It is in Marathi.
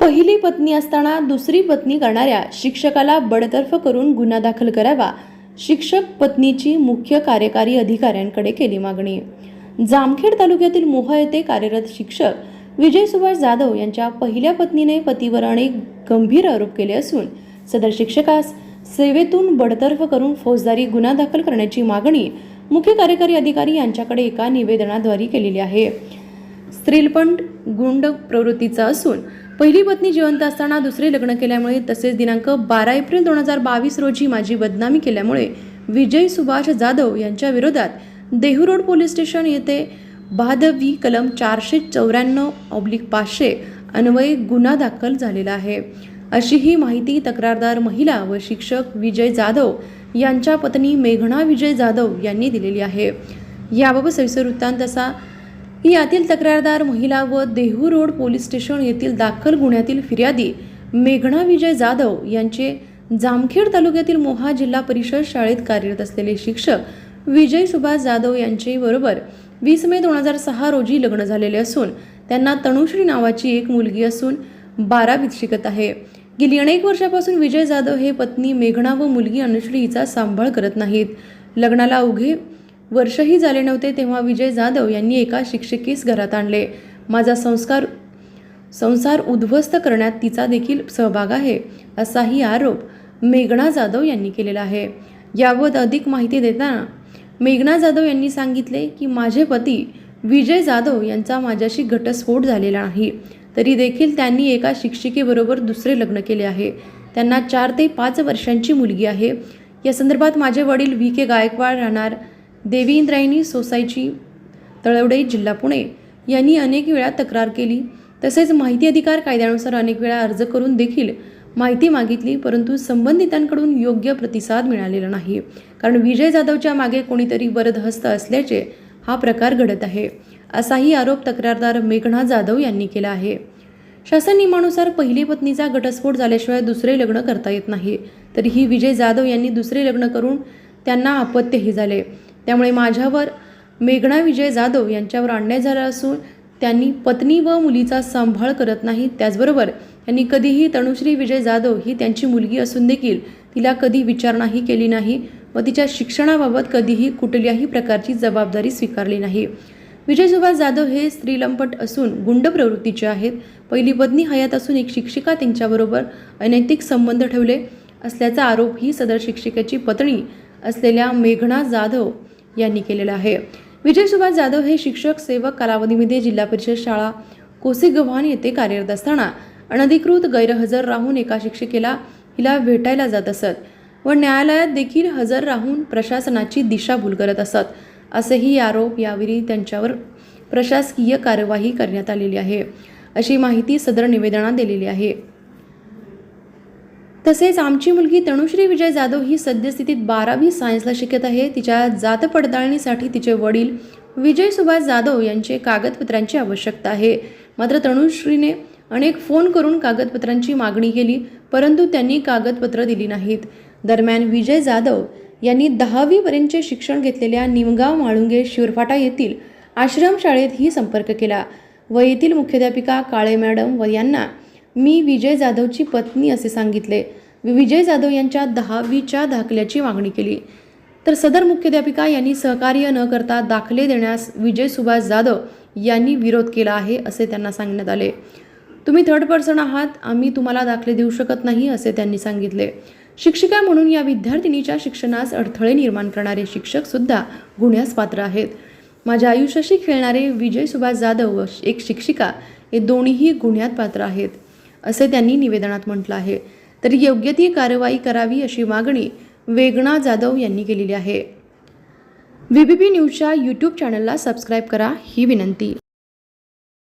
पहिली पत्नी असताना दुसरी पत्नी करणाऱ्या शिक्षकाला बडतर्फ करून गुन्हा दाखल करावा शिक्षक पत्नीची मुख्य कार्यकारी अधिकाऱ्यांकडे केली मागणी. जामखेड तालुक्यातील मोह येथे कार्यरत शिक्षक विजय सुभाष जाधव यांच्या पहिल्या पत्नीने पतीवर अनेक गंभीर आरोप केले असून सदर शिक्षकास सेवेतून बडतर्फ करून फौजदारी गुन्हा दाखल करण्याची मागणी मुख्य कार्यकारी अधिकारी यांच्याकडे एका निवेदनाद्वारे केलेली आहे. स्त्रीलपंड गुंड प्रवृत्तीचा असून पहिली पत्नी जिवंत असताना दुसरे लग्न केल्यामुळे तसेच दिनांक बारा एप्रिल दोन हजार बावीस रोजी माझी बदनामी केल्यामुळे विजय सुभाष जाधव यांच्या विरोधात देहू रोड पोलीस स्टेशन येथे भादवी कलम चारशे चौऱ्याण्णव ऑब्लिक पाचशे अन्वये गुन्हा दाखल झालेला आहे. अशी ही माहिती तक्रारदार महिला व शिक्षक विजय जाधव यांच्या पत्नी मेघना विजय जाधव यांनी दिलेली आहे. याबाबत सविस्तर वृत्तांत असा यातील तक्रारदार महिला व देहू रोड पोलीस स्टेशन येथील दाखल गुन्ह्यातील फिर्यादी मेघना विजय जाधव यांचे जामखेड तालुक्यातील मोहा जिल्हा परिषद शाळेत कार्यरत असलेले शिक्षक विजय सुभाष जाधव यांचे बरोबर वीस मे दोन हजार सहा रोजी लग्न झालेले असून त्यांना तनुश्री नावाची एक मुलगी असून बारावीत शिकत आहे. गेली अनेक वर्षापासून विजय जाधव हे पत्नी मेघना व मुलगी अनुश्री हिचा सांभाळ करत नाहीत. लग्नाला उघे वर्षही झाले नव्हते तेव्हा विजय जाधव यांनी एका शिक्षिकेस घरात आणले. माझा संस्कार संसार उद्ध्वस्त करण्यात तिचा देखील सहभाग आहे असाही आरोप मेघना जाधव यांनी केलेला आहे. याबाबत अधिक माहिती देताना मेघना जाधव यांनी सांगितले की माझे पती विजय जाधव यांचा माझ्याशी घटस्फोट झालेला नाही तरी देखील त्यांनी एका शिक्षिकेबरोबर दुसरे लग्न केले आहे. त्यांना चार ते पाच वर्षांची मुलगी आहे. या संदर्भात माझे वडील व्ही. के. गायकवाड राहणार देवी इंद्रायणी सोसायची तळवडे जिल्हा पुणे यांनी अनेक वेळा तक्रार केली. तसेच माहिती अधिकार कायद्यानुसार अनेक वेळा अर्ज करून देखील माहिती मागितली परंतु संबंधितांकडून योग्य प्रतिसाद मिळालेला नाही. कारण विजय जाधवच्या मागे कोणीतरी वरदहस्त असल्याचे हा प्रकार घडत आहे असाही आरोप तक्रारदार मेघना जाधव यांनी केला आहे. शासन नियमानुसार पहिली पत्नीचा घटस्फोट झाल्याशिवाय दुसरे लग्न करता येत नाही. तरीही विजय जाधव यांनी दुसरे लग्न करून त्यांना अपत्यही झाले. त्यामुळे माझ्यावर मेघना विजय जाधव यांच्यावर अन्याय झाला असून त्यांनी पत्नी व मुलीचा सांभाळ करत नाही. त्याचबरोबर त्यांनी कधीही तनुश्री विजय जाधव ही त्यांची मुलगी असून देखील तिला कधी विचारणाही केली नाही व तिच्या शिक्षणाबाबत कधीही कुठल्याही प्रकारची जबाबदारी स्वीकारली नाही. विजय सुभाष जाधव हे स्त्रीलंपट असून गुंड प्रवृत्तीचे आहेत. पहिली पत्नी हयात असून एक शिक्षिका त्यांच्याबरोबर अनैतिक संबंध ठेवले असल्याचा आरोप ही सदर शिक्षिकेची पत्नी असलेल्या मेघना जाधव यांनी केलेलं आहे. विजय सुभाष जाधव हे शिक्षक सेवक कालावधीमध्ये जिल्हा परिषद शाळा कोसेगव्हाण येथे कार्यरत असताना अनधिकृत गैरहजर राहून एका शिक्षिकेला हिला भेटायला जात असत व न्यायालयात देखील हजर राहून प्रशासनाची दिशाभूल करत असत असेही आरोप यावेळी त्यांच्यावर प्रशासकीय कार्यवाही करण्यात आलेली आहे अशी माहिती सदर निवेदनात दिलेली आहे. तसेच आमची मुलगी तनुश्री विजय जाधव ही सद्यस्थितीत बारावी सायन्सला शिकत आहे. तिच्या जात पडताळणीसाठी तिचे वडील विजय सुभाष जाधव यांचे कागदपत्रांची आवश्यकता आहे. मात्र तनुश्रीने अनेक फोन करून कागदपत्रांची मागणी केली परंतु त्यांनी कागदपत्र दिली नाहीत. दरम्यान विजय जाधव यांनी दहावीपर्यंतचे शिक्षण घेतलेल्या निमगाव माळुंगे शिरफाटा येथील आश्रमशाळेतही संपर्क केला. व येथील मुख्याध्यापिका काळे मॅडम व यांना मी विजय जाधवची पत्नी असे सांगितले. विजय जाधव यांच्या दहावीच्या दाखल्याची मागणी केली. तर सदर मुख्याध्यापिका यांनी सहकार्य न करता दाखले देण्यास विजय सुभाष जाधव यांनी विरोध केला आहे असे त्यांना सांगण्यात आले. तुम्ही थर्ड पर्सन आहात आम्ही तुम्हाला दाखले देऊ शकत नाही असे त्यांनी सांगितले. शिक्षिका म्हणून या विद्यार्थिनीच्या शिक्षणास अडथळे निर्माण करणारे शिक्षक सुद्धा गुन्ह्यास पात्र आहेत. माझ्या आयुष्याशी खेळणारे विजय सुभाष जाधव व एक शिक्षिका हे दोन्हीही गुन्ह्यात पात्र आहेत. असे त्यांनी निवेदनात म्हटलं आहे. तर योग्य ती कारवाई करावी अशी मागणी वेगणा जाधव यांनी केलेली आहे. व्ही बी पी न्यूजच्या यूट्यूब चॅनलला सबस्क्राईब करा. ही विनंती.